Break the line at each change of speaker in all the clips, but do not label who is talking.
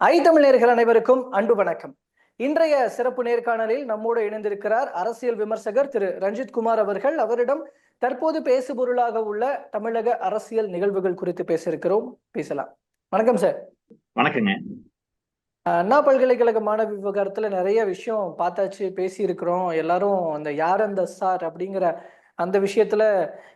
ஐ தமிழர்கள் அனைவருக்கும் அன்பு வணக்கம். இன்றைய சிறப்பு நேர்காணலில் நம்மோடு இணைந்திருக்கிறார் அரசியல் விமர்சகர் திரு ரஞ்சித் குமார் அவர்கள். அவரிடம் தற்போது பேசுபொருளாக உள்ள தமிழக அரசியல் நிகழ்வுகள் குறித்து பேச இருக்கிறோம் பேசலாம். வணக்கம் சார்.
வணக்கங்க.
அண்ணா பல்கலைக்கழக மாணவி விவகாரத்துல நிறைய விஷயம் பார்த்தாச்சு பேசி இருக்கிறோம் எல்லாரும் அந்த யார் அந்த சார் அப்படிங்கிற அந்த விஷயத்துல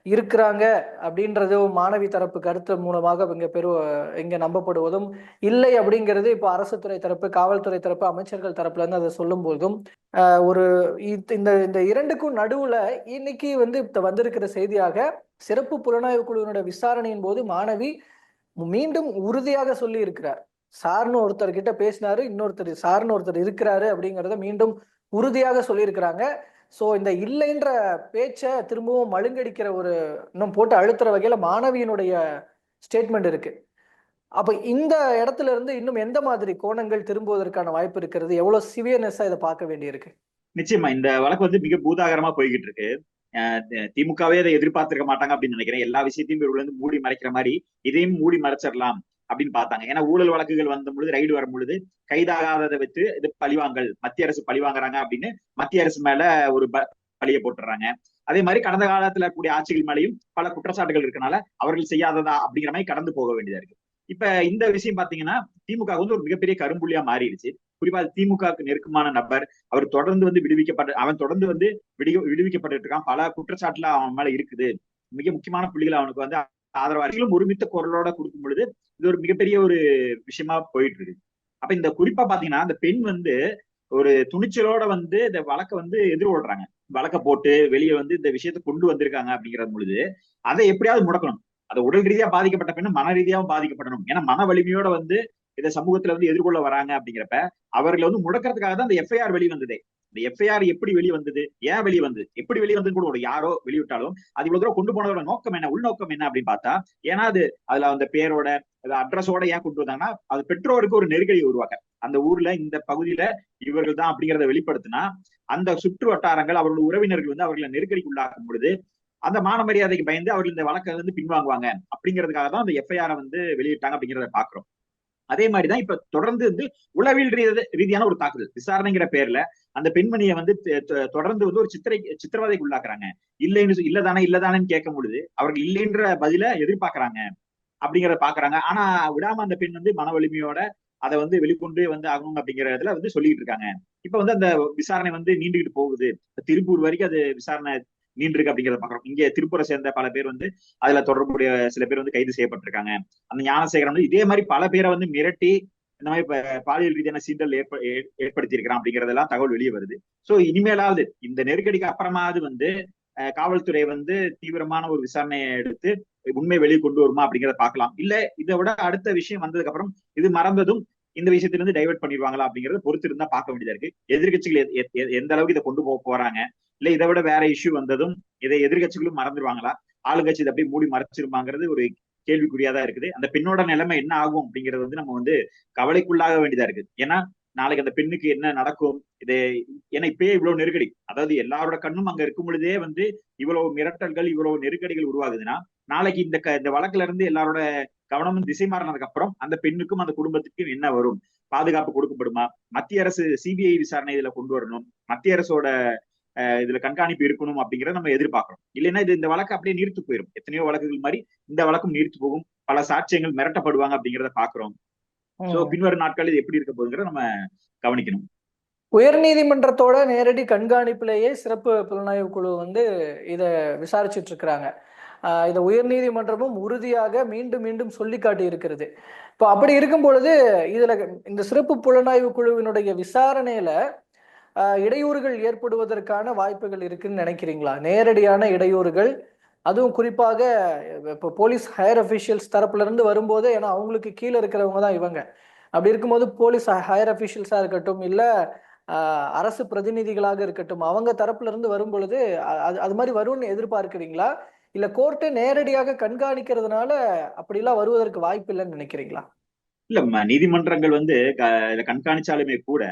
இருக்கிறாங்க அப்படின்றதும் மாணவி தரப்பு கருத்து மூலமாக இங்க பெரு இங்க நம்பப்படுவதும் இல்லை அப்படிங்கிறது இப்போ அரசு துறை தரப்பு காவல்துறை தரப்பு அமைச்சர்கள் தரப்புல இருந்து அதை சொல்லும் போதும் ஒரு இத்- இந்த இந்த இரண்டுக்கும் நடுவுல இன்னைக்கு வந்து வந்திருக்கிற செய்தியாக சிறப்பு புலனாய்வு குழுவினுடைய விசாரணையின் போது மாணவி மீண்டும் உறுதியாக சொல்லி இருக்கிறார் சார்னு ஒருத்தர் கிட்ட பேசினாரு இன்னொருத்தர் சார்னு ஒருத்தர் இருக்கிறாரு அப்படிங்கிறத மீண்டும் உறுதியாக சொல்லியிருக்கிறாங்க. ஸோ இந்த இல்லைன்ற பேச்சை திரும்பவும் மழுங்கடிக்கிற ஒரு இன்னும் போட்டு அழுத்துற வகையில மாணவியினுடைய ஸ்டேட்மெண்ட் இருக்கு. அப்ப இந்த இடத்துல இருந்து இன்னும் எந்த மாதிரி கோணங்கள் திரும்புவதற்கான வாய்ப்பு இருக்கிறது? எவ்வளவு சிவியர்னஸா இதை பார்க்க வேண்டியிருக்கு?
நிச்சயமா இந்த வழக்கு வந்து மிக பூதாகரமா போய்கிட்டு இருக்கு அஹ் திமுகவே அதை எதிர்பார்த்திருக்க மாட்டாங்க அப்படின்னு நினைக்கிறேன். எல்லா விஷயத்தையும் இவர்கள் வந்து மூடி மறைக்கிற மாதிரி இதையும் மூடி மறைச்சிடலாம். அப்படின்னு பார்த்தாங்க. ஏன்னா ஊழல் வழக்குகள் வந்த பொழுது ரைடு வரும் பொழுது கைதாகாததை வச்சு இது பழிவாங்கல் மத்திய அரசு பழிவாங்குறாங்க அப்படின்னு மத்திய அரசு மேல ஒரு ப- பழிய போட்டுறாங்க. அதே மாதிரி கடந்த காலத்துல கூடிய ஆட்சிகள் மேலையும் பல குற்றச்சாட்டுகள் இருக்கனால அவர்கள் செய்யாததா அப்படிங்கிற மாதிரி கடந்து போக வேண்டியதா இருக்கு. இப்ப இந்த விஷயம் பாத்தீங்கன்னா திமுக வந்து ஒரு மிகப்பெரிய கரும்புள்ளியா மாறிடுச்சு. குறிப்பா திமுகவுக்கு நெருக்கமான நபர் அவர் தொடர்ந்து வந்து விடுவிக்கப்பட்ட அவன் தொடர்ந்து வந்து விடு விடுவிக்கப்பட்டு இருக்கான். பல குற்றச்சாட்டுல அவன் மேல இருக்குது. மிக முக்கியமான புள்ளிகள் அவனுக்கு வந்து ஆதரவாளர்களும் ஒருமித்த குரலோட கொடுக்கும் பொழுது இது ஒரு மிகப்பெரிய ஒரு விஷயமா போயிட்டு இருக்கு அப்ப இந்த குறிப்பா பாத்தீங்கன்னா அந்த பெண் வந்து ஒரு துணிச்சலோட வந்து இந்த வழக்கை வந்து எதிர்கொள்றாங்க. வழக்க போட்டு வெளியே வந்து இந்த விஷயத்தை கொண்டு வந்திருக்காங்க அப்படிங்கிற பொழுது அதை எப்படியாவது முடக்கணும். அது உடல் ரீதியா பாதிக்கப்பட்ட பெண்ணு மன ரீதியாவும் பாதிக்கப்படணும். ஏன்னா மன வலிமையோட வந்து இதை சமூகத்துல வந்து எதிர்கொள்ள வராங்க அப்படிங்கிறப்ப அவர்களை வந்து முடக்கிறதுக்காக தான் அந்த எஃப்ஐஆர் வெளிவந்ததே. இந்த எஃப்ஐஆர் எப்படி வெளியே வந்தது? ஏன் வெளியே வந்தது? எப்படி வெளியே வந்து கூட ஒரு யாரோ வெளியிட்டாலும் அது இவ்வளவு தூரம் கொண்டு போனதோட நோக்கம் என்ன? உள்நோக்கம் என்ன அப்படின்னு பார்த்தா ஏன்னா அது அதுல அந்த பேரோட அட்ரஸோட ஏன் கொண்டு வந்தாங்கன்னா அது பெற்றோருக்கு ஒரு நெருக்கடி உருவாக்க. அந்த ஊர்ல இந்த பகுதியில இவர்கள் தான் அப்படிங்கறத வெளிப்படுத்தினா அந்த சுற்று வட்டாரங்கள் அவர்களோட உறவினர்கள் வந்து அவர்களை நெருக்கடிக்கு உள்ளாக்கும் பொழுது அந்த மான மரியாதைக்கு பயந்து அவர்கள் இந்த வழக்கை வந்து பின்வாங்குவாங்க. அப்படிங்கிறதுக்காக தான் அந்த எஃப்ஐஆரை வந்து வெளியிட்டாங்க அப்படிங்கிறத பாக்குறோம் அதே மாதிரிதான் இப்ப தொடர்ந்து வந்து உளவியல் ரீதியான ஒரு தாக்குதல். விசாரணைங்கிற பேர்ல அந்த பெண்மணியை வந்து தொடர்ந்து வந்து ஒரு சித்திரை சித்திரவதைக்கு உள்ளாக்குறாங்க. இல்லைன்னு இல்லதானே இல்லதானேன்னு கேட்கும் பொழுது அவர்கள் இல்லைன்ற பதில எதிர்பார்க்கறாங்க அப்படிங்கறத பாக்குறாங்க. ஆனா விடாம அந்த பெண் வந்து மன வலிமையோட அதை வந்து வெளிக்கொண்டு வந்து ஆகணும் அப்படிங்கிற இதுல வந்து சொல்லிட்டு இருக்காங்க. இப்ப வந்து அந்த விசாரணை வந்து நீண்டுகிட்டு போகுது. திருப்பூர் வரைக்கும் அது விசாரணை நீண்டிருக்கு அப்படிங்கறத பாக்குறோம் இங்க திருப்பூரை சேர்ந்த பல பேர் வந்து அதுல தொடர்புடைய சில பேர் வந்து கைது செய்யப்பட்டிருக்காங்க. அந்த ஞானசேகரன் வந்து இதே மாதிரி பல பேரை வந்து மிரட்டி இந்த மாதிரி இப்ப பாலியல் ரீதியான சீண்டல் ஏற்ப ஏ- ஏற்படுத்தியிருக்கிறான் அப்படிங்கறதெல்லாம் தகவல் வெளியே வருது. சோ இனிமேலாவது இந்த நெருக்கடிக்கு அப்புறமாவது வந்து காவல்துறை வந்து தீவிரமான ஒரு விசாரணையை எடுத்து உண்மை வெளியே கொண்டு வருமா அப்படிங்கறத பாக்கலாம் இல்ல இதை விட அடுத்த விஷயம் வந்ததுக்கு அப்புறம் இது மறந்ததும் இந்த விஷயத்துல இருந்து டைவர்ட் பண்ணிடுவாங்களா அப்படிங்கறத பொறுத்து இருந்தா பார்க்க வேண்டியதா இருக்கு. எதிர்கட்சிகள் எ- எந்த அளவுக்கு இதை கொண்டு போக போறாங்க? இல்ல இதை விட வேற இஷ்யூ வந்ததும் இதை எதிர்கட்சிகளும் மறந்துடுவாங்களா ஆளுங்கட்சி இதை அப்படியே மூடி மறைச்சிருமாங்கிறது ஒரு கேள்விக்குறியாதான் இருக்குது. அந்த பெண்ணோட நிலைமை என்ன ஆகும் அப்படிங்கறது வந்து நம்ம வந்து கவலைக்குள்ளாக வேண்டியதா இருக்கு ஏன்னா நாளைக்கு அந்த பெண்ணுக்கு என்ன நடக்கும்? இது ஏன்னா இப்பயே இவ்வளவு நெருக்கடி. அதாவது எல்லாரோட கண்ணும் அங்க இருக்கும் பொழுதே வந்து இவ்வளவு மிரட்டல்கள் இவ்வளவு நெருக்கடிகள் உருவாகுதுன்னா நாளைக்கு இந்த க- இந்த வழக்குல இருந்து எல்லாரோட கவனமும் திசை மாறினதுக்கு அப்புறம் அந்த பெண்ணுக்கும் அந்த குடும்பத்துக்கும் என்ன வரும்? பாதுகாப்பு கொடுக்கப்படுமா? மத்திய அரசு சிபிஐ விசாரணை இதுல கொண்டு வரணும். மத்திய அரசோட இதுல கண்காணிப்பு இருக்கணும் அப்படிங்கறத நம்ம எதிர்பார்க்கிறோம். இல்லைன்னா இது இந்த வழக்கு அப்படியே நீர்த்து போயிடும் எத்தனையோ வழக்குகள் மாதிரி இந்த வழக்கும் நீர்த்து போகும். பல சாட்சியங்கள் மிரட்டப்படுவாங்க அப்படிங்கறத பாக்குறோம் சோ பின்வரும் நாட்கள் இது எப்படி இருக்க போகுதுங்கிறத நம்ம கவனிக்கணும்.
உயர்நீதிமன்றத்தோட நேரடி கண்காணிப்பிலேயே சிறப்பு புலனாய்வு குழு வந்து இதை விசாரிச்சுட்டு இருக்கிறாங்க. ஆஹ் இதை உயர்நீதிமன்றமும் உறுதியாக மீண்டும் மீண்டும் சொல்லி காட்டி இருக்கிறது. இப்போ அப்படி இருக்கும் பொழுது இதுல இந்த சிறப்பு புலனாய்வு குழுவினுடைய விசாரணையில இடையூறுகள் ஏற்படுவதற்கான வாய்ப்புகள் இருக்குன்னு நினைக்கிறீங்களா? நேரடியான இடையூறுகள் அதுவும் குறிப்பாக இப்போ போலீஸ் ஹையர் அஃபிஷியல்ஸ் தரப்புல இருந்து வரும்போது ஏன்னா அவங்களுக்கு கீழே இருக்கிறவங்க தான் இவங்க. அப்படி இருக்கும்போது போலீஸ் ஹையர் அஃபிஷியல்ஸா இருக்கட்டும் இல்ல அரசு பிரதிநிதிகளாக இருக்கட்டும் அவங்க தரப்புல இருந்து வரும் பொழுது அது அது மாதிரி வரும்னு எதிர்பார்க்கிறீங்களா? இல்ல கோர்ட்டை நேரடியாக கண்காணிக்கிறதுனால அப்படிலாம் வருவதற்கு வாய்ப்பு இல்லைன்னு நினைக்கிறீங்களா?
இல்ல நீதிமன்றங்கள் வந்து கண்காணிச்சாலுமே கூட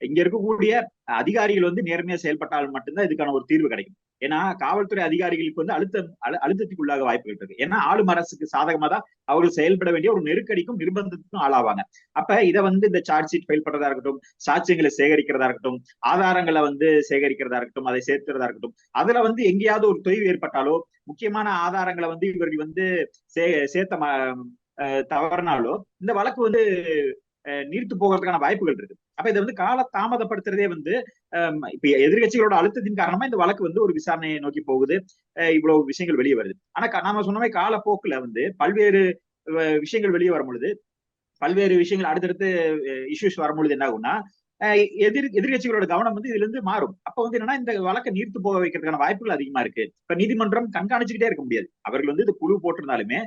இங்க இருக்கக்கூடிய அதிகாரிகள் வந்து நேர்மையா செயல்பட்டால் மட்டும்தான் இதுக்கான ஒரு தீர்வு கிடைக்கும். ஏன்னா காவல்துறை அதிகாரிகளுக்கு வந்து அழுத்தம் அழு- அழுத்தத்துக்குள்ளாக வாய்ப்புகள் இருக்கு. ஏன்னா ஆளும் அரசுக்கு சாதகமா தான் அவர்கள் செயல்பட வேண்டிய ஒரு நெருக்கடிக்கும் நிர்பந்தத்துக்கும் ஆளாவாங்க. அப்ப இதை வந்து இந்த சார்ஜ் ஷீட் ஃபைல் பண்றதா இருக்கட்டும் சாட்சியங்களை சேகரிக்கிறதா இருக்கட்டும் ஆதாரங்களை வந்து சேகரிக்கிறதா இருக்கட்டும் அதை சேர்க்கிறதா இருக்கட்டும் அதுல வந்து எங்கேயாவது ஒரு தொய்வு ஏற்பட்டாலோ முக்கியமான ஆதாரங்களை வந்து இவர்கள் வந்து சே சேர்த்த ம- அஹ் தவறினாலோ இந்த வழக்கு வந்து அஹ் நீர்த்து போகிறதுக்கான வாய்ப்புகள் இருக்கு. அப்ப இதை வந்து கால தாமதப்படுத்துறதே வந்து இப்ப எதிர்கட்சிகளோட அழுத்தத்தின் காரணமா இந்த வழக்கு வந்து ஒரு விசாரணையை நோக்கி போகுது. அஹ் இவ்வளவு விஷயங்கள் வெளியே வருது. ஆனா நாம சொன்ன மாதிரி காலப்போக்குல வந்து பல்வேறு விஷயங்கள் வெளியே வரும் பொழுது பல்வேறு விஷயங்கள் அடுத்தடுத்து இஷ்யூஸ் வரும்பொழுது என்ன ஆகும்னா அஹ் எதிர் எதிர்கட்சிகளோட கவனம் வந்து இதுல இருந்து மாறும். அப்ப வந்து என்னன்னா இந்த வழக்கை நீர்த்து போக வைக்கிறதுக்கான வாய்ப்புகள் அதிகமா இருக்கு. இப்ப நீதிமன்றம் கண்காணிச்சுக்கிட்டே இருக்க முடியாது. அவர்கள் வந்து இது குழு போட்டிருந்தாலுமே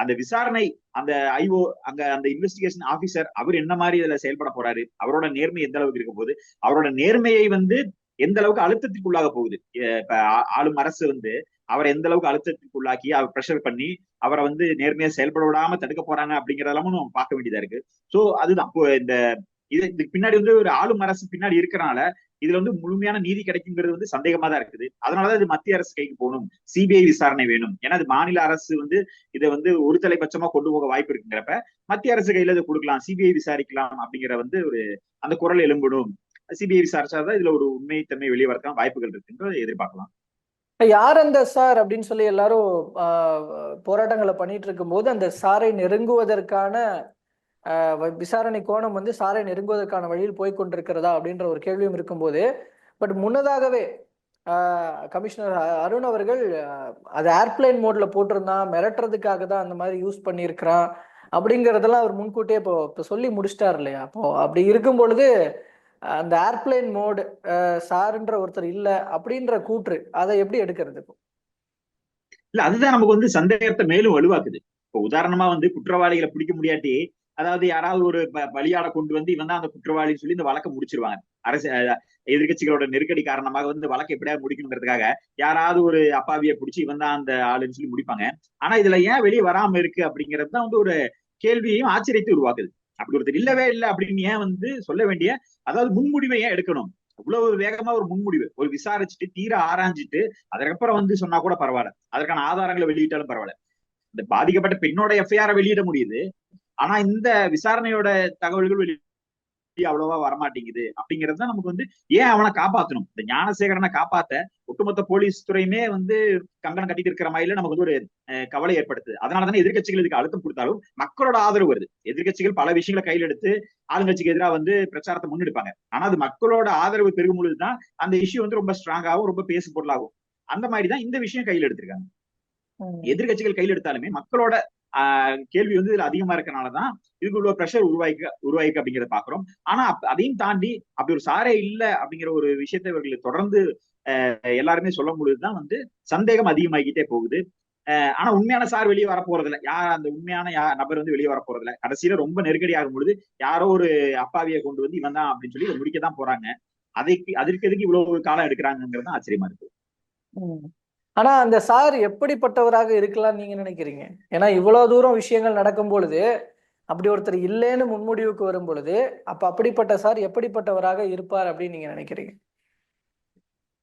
அந்த விசாரணை அந்த ஐஓ அங்க அந்த இன்வெஸ்டிகேஷன் ஆபீசர் அவர் என்ன மாதிரி இதுல செயல்பட போறாரு அவரோட நேர்மை எந்த அளவுக்கு இருக்க போகுது அவரோட நேர்மையை வந்து எந்த அளவுக்கு அழுத்தத்திற்குள்ளாக போகுது. இப்ப ஆளும் அரசு வந்து அவரை எந்த அளவுக்கு அழுத்தத்திற்குள்ளாக்கி அவர் ப்ரெஷர் பண்ணி அவரை வந்து நேர்மையா செயல்பட விடாம தடுக்க போறாங்க அப்படிங்கறதெல்லாமும் நம்ம பார்க்க வேண்டியதா இருக்கு. சோ அதுதான். இந்த இது இதுக்கு பின்னாடி வந்து ஒரு ஆளும் அரசு பின்னாடி இருக்கிறனால இதுல வந்து முழுமையான நீதி கிடைக்குங்கிறது வந்து சந்தேகமா தான் இருக்குது. அதனாலதான் இது மத்திய அரசு கைக்கு போகணும். சிபிஐ விசாரணை வேணும். ஏன்னா அது மாநில அரசு வந்து இதை வந்து ஒரு தலைபட்சமா கொண்டு போக வாய்ப்பு இருக்குங்கிறப்ப மத்திய அரசு கையில இதை கொடுக்கலாம் சிபிஐ விசாரிக்கலாம் அப்படிங்கிற வந்து ஒரு அந்த குரல் எழும்பணும் சிபிஐ விசாரிச்சாதான் இதுல ஒரு உண்மைத்தன்மை வெளியே வரதுக்கான வாய்ப்புகள் இருக்குன்னு எதிர்பார்க்கலாம்.
யார் அந்த சார் அப்படின்னு சொல்லி எல்லாரும் ஆஹ், போராட்டங்களை பண்ணிட்டு இருக்கும்போது அந்த சாரை நெருங்குவதற்கான விசாரணை கோணம் வந்து சாரை நெருங்குவதற்கான வழியில் போய் கொண்டிருக்கிறதா அப்படின்ற ஒரு கேள்வியும் இருக்கும்போது பட் முன்னதாகவே ஆஹ், கமிஷனர் அ- அருண் அவர்கள் அது ஏர்பிளைன் மோட்ல போட்டிருந்தான் மிரட்டுறதுக்காக தான் அந்த மாதிரி யூஸ் பண்ணியிருக்கிறான் அப்படிங்கிறதெல்லாம் அவர் முன்கூட்டியே இப்போ இப்போ சொல்லி முடிச்சிட்டார் இல்லையா? அப்போ அப்படி இருக்கும் பொழுது அந்த ஏர்பிளைன் மோடு சாருன்ற ஒருத்தர் இல்லை அப்படின்ற கூற்று அதை எப்படி எடுக்கிறது இப்போ?
இல்ல அதுதான் நமக்கு வந்து சந்தேகத்தை மேலும் வலுவாக்குது. இப்போ உதாரணமா வந்து குற்றவாளிகளை பிடிக்க முடியாட்டி அதாவது யாராவது ஒரு பலியாட கொண்டு வந்து இவன் தான் அந்த குற்றவாளின்னு சொல்லி இந்த வழக்கை முடிச்சிருவாங்க. அரசு எதிர்கட்சிகளோட எதிர்க்கட்சிகளோட நெருக்கடி காரணமாக வந்து வழக்கை எப்படியாவது முடிக்கணுங்கிறதுக்காக யாராவது ஒரு அப்பாவியை பிடிச்சி இவன் தான் அந்த ஆளுன்னு சொல்லி முடிப்பாங்க. ஆனா இதுல ஏன் வெளியே வராம இருக்கு அப்படிங்கிறது தான் வந்து ஒரு கேள்வியையும் ஆச்சரியத்தை உருவாக்குது. அப்படி ஒருத்தர் இல்லவே இல்லை அப்படின்னு ஏன் வந்து சொல்ல வேண்டிய அதாவது முன்முடிவை ஏன் எடுக்கணும்? அவ்வளவு வேகமா ஒரு முன்முடிவு. ஒரு விசாரிச்சுட்டு தீர ஆராய்ஞ்சிட்டு அதற்கப்புறம் வந்து சொன்னா கூட பரவாயில்ல. அதற்கான ஆதாரங்களை வெளியிட்டாலும் பரவாயில்ல. இந்த பாதிக்கப்பட்ட பெண்ணோட எஃப்ஐஆரை வெளியிட முடியுது. ஆனா இந்த விசாரணையோட தகவல்கள் வெளியே அவ்வளவா வரமாட்டேங்குது. அப்படிங்கிறது தான் நமக்கு வந்து ஏன் அவனை காப்பாத்தணும்? இந்த ஞானசேகரனை காப்பாத்த ஒட்டுமொத்த போலீஸ் துறையுமே வந்து கங்கணம் கட்டிட்டு இருக்கிற மாதிரில நமக்கு வந்து ஒரு கவலை ஏற்படுத்துது. அதனால தானே எதிர்க்கட்சிகள் இதுக்கு அழுத்தம் கொடுத்தாலும் மக்களோட ஆதரவு வருது. எதிர்க்கட்சிகள் பல விஷயங்களை கையில் எடுத்து ஆளுங்கட்சிக்கு எதிராக வந்து பிரச்சாரத்தை முன்னெடுப்பாங்க. ஆனா அது மக்களோட ஆதரவு பெருகும் பொழுதுதான் அந்த இஷ்யூ வந்து ரொம்ப ஸ்ட்ராங்காகவும் ரொம்ப பேசு பொருளாகும். அந்த மாதிரி தான் இந்த விஷயம் கையில் எடுத்திருக்காங்க. எதிர்க்கட்சிகள் கையில் எடுத்தாலுமே மக்களோட கேள்வி வந்து இதுல அதிகமா இருக்கனாலதான் இதுக்கு இவ்வளவு ப்ரெஷர் உருவாக்கி உருவாயிக்கு அப்படிங்கறத பாக்குறோம். ஆனா அதையும் தாண்டி அப்படி ஒரு சாரே இல்ல அப்படிங்கிற ஒரு விஷயத்த இவர்கள் தொடர்ந்து எல்லாருமே சொல்ல முடியுதுதான் வந்து சந்தேகம் அதிகமாகிட்டே போகுது. ஆஹ் ஆனா உண்மையான சார் வெளியே வர போறதில்ல. யார் அந்த உண்மையான யா- நபர் வந்து வெளியே வர போறதில்ல. கடைசியில ரொம்ப நெருக்கடி ஆகும் பொழுது யாரோ ஒரு அப்பாவியை கொண்டு வந்து இவன் தான் அப்படின்னு சொல்லி இதை முடிக்கதான் போறாங்க. அதைக்கு அதற்கு எதுக்கு இவ்வளவு காலம் எடுக்கிறாங்கிறது ஆச்சரியமா இருக்கு.
ஆனா அந்த சார் எப்படிப்பட்டவராக இருக்கலாம் நீங்க நினைக்கிறீங்க? ஏன்னா இவ்வளவு தூரம் விஷயங்கள் நடக்கும் பொழுது அப்படி ஒருத்தர் இல்லைன்னு முன்முடிவுக்கு வரும் பொழுது அப்ப அப்படிப்பட்ட சார் எப்படிப்பட்டவராக இருப்பார் அப்படின்னு நீங்க நினைக்கிறீங்க?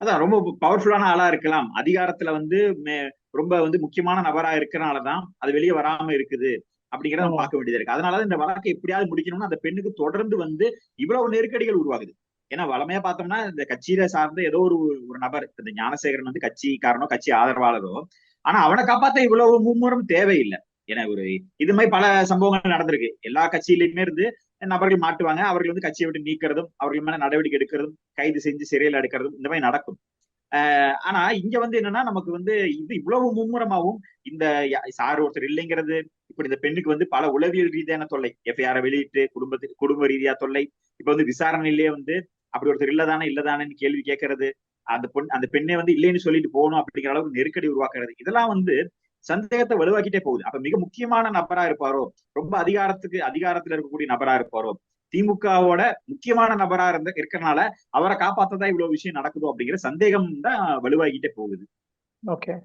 அதான் ரொம்ப பவர்ஃபுல்லான ஆளா இருக்கலாம். அதிகாரத்துல வந்து மே- ரொம்ப வந்து முக்கியமான நபரா இருக்கறனாலதான் அது வெளியே வராம இருக்குது அப்படிங்கறத. பார்க்க வேண்டியது இருக்கு. அதனாலதான் இந்த வழக்கை எப்படியாவது முடிக்கணும்னு அந்த பெண்ணுக்கு தொடர்ந்து வந்து இவ்வளவு நெருக்கடிகள் உருவாகுது. ஏன்னா வளமையா பார்த்தோம்னா இந்த கட்சியில சார்ந்த ஏதோ ஒரு ஒரு நபர் இந்த ஞானசேகரன் வந்து கட்சிக்காரனோ கட்சி ஆதரவாளரோ ஆனா அவனை காப்பாத்த இவ்வளவு மும்முரம் தேவையில்லை. ஏன்னா ஒரு இது மாதிரி பல சம்பவங்கள் நடந்திருக்கு. எல்லா கட்சியிலயுமே இருந்து நபர்கள் மாட்டுவாங்க. அவர்கள் வந்து கட்சியை விட்டு நீக்கிறதும் அவர்கள் மேல நடவடிக்கை எடுக்கிறதும் கைது செஞ்சு சிறையில் எடுக்கிறதும் இந்த மாதிரி நடக்கும். ஆஹ் ஆனா இங்க வந்து என்னன்னா நமக்கு வந்து இது இவ்வளவு மும்முரமாவும் இந்த யா- சார் ஒருத்தர் இல்லைங்கிறது இப்படி இந்த பெண்ணுக்கு வந்து பல உளவியல் ரீதியான தொல்லை. எஃப்ஐஆரை வெளியிட்டு குடும்பத்துக்கு குடும்ப ரீதியா தொல்லை. இப்ப வந்து விசாரணையிலேயே வந்து அப்படி ஒருத்தர் இல்லதானே இல்லதானேன்னு கேள்வி கேட்கறது அந்த பொண் அந்த பெண்ணை வந்து இல்லைன்னு சொல்லிட்டு போகணும் அப்படிங்கிற அளவுக்கு நெருக்கடி உருவாக்குறது இதெல்லாம் வந்து சந்தேகத்தை வலுவாக்கிட்டே போகுது. அப்ப மிக முக்கியமான நபரா இருப்பாரோ ரொம்ப அதிகாரத்துக்கு அதிகாரத்துல இருக்கக்கூடிய நபரா இருப்பாரோ திமுகவோட முக்கியமான நபரா இருந்த இருக்கிறனால அவரை காப்பாத்ததான் இவ்வளவு விஷயம் நடக்குதோ அப்படிங்கிற சந்தேகம் தான் வலுவாகிட்டே போகுது.
ஓகே.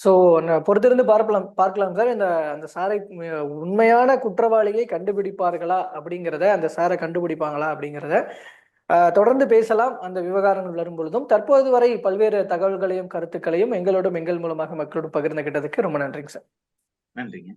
ஸோ பொறுத்திருந்து பார்க்கலாம் பார்க்கலாம் சார். இந்த அந்த சாரை உண்மையான குற்றவாளியை கண்டுபிடிப்பார்களா அப்படிங்கிறத அந்த சாரை கண்டுபிடிப்பாங்களா அப்படிங்கிறத தொடர்ந்து பேசலாம் அந்த விவகாரங்கள் வரும் பொழுதும். தற்போது வரை பல்வேறு தகவல்களையும் கருத்துக்களையும் எங்களோடும் எங்கள் மூலமாக மக்களோடு பகிர்ந்துகிட்டதுக்கு ரொம்ப நன்றிங்க சார்.
நன்றிங்க.